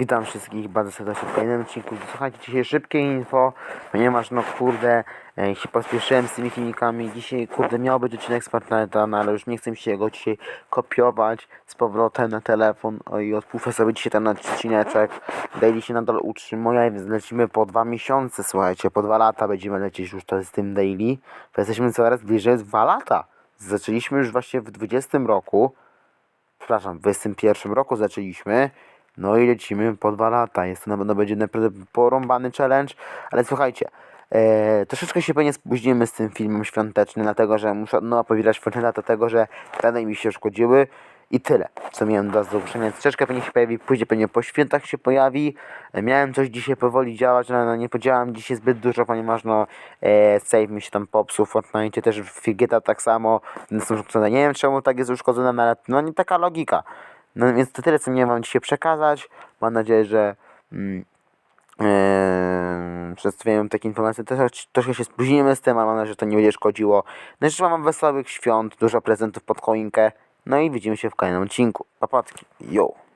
Witam wszystkich bardzo serdecznie w kolejnym odcinku. Słuchajcie, dzisiaj szybkie info, ponieważ no kurde, e, się pospieszyłem z tymi filmikami. Dzisiaj kurde miał być odcinek z Fortnite'a, no ale już nie chcę mi się go dzisiaj kopiować z powrotem na telefon o, i odpufę sobie dzisiaj ten odcineczek. Daily się nadal utrzymuje, więc lecimy po dwa miesiące, słuchajcie, po dwa lata będziemy lecieć już to z tym Daily. To jesteśmy coraz bliżej dwa lata. Zaczęliśmy już właśnie w 20 roku, przepraszam, w 21 roku zaczęliśmy. No i lecimy po dwa lata. Jest to na pewno będzie naprawdę porąbany challenge. Ale słuchajcie, e, troszeczkę się pewnie spóźnimy z tym filmem świątecznym, dlatego że muszę no, powiedzieć Fortnite'a do tego, że dane mi się uszkodziły. I tyle, co miałem do zgłoszenia. Troszeczkę pewnie się pojawi, później pewnie po świętach się pojawi. E, miałem coś dzisiaj powoli działać, ale no, nie podziałam dzisiaj zbyt dużo, ponieważ no e, save mi się tam popsuł w Fortnite, też w Figeta tak samo. Więc. Nie wiem czemu tak jest uszkodzone, no ale no nie taka logika. No więc to tyle, co miałem wam dzisiaj przekazać. Mam nadzieję, że mm, Eee, przedstawiałem takie informacje. Trochę, trochę się spóźnimy z tym, ale mam nadzieję, że to nie będzie szkodziło. No i życzę wam wesołych świąt, dużo prezentów pod choinkę. No i widzimy się w kolejnym odcinku. Papatki. Yo!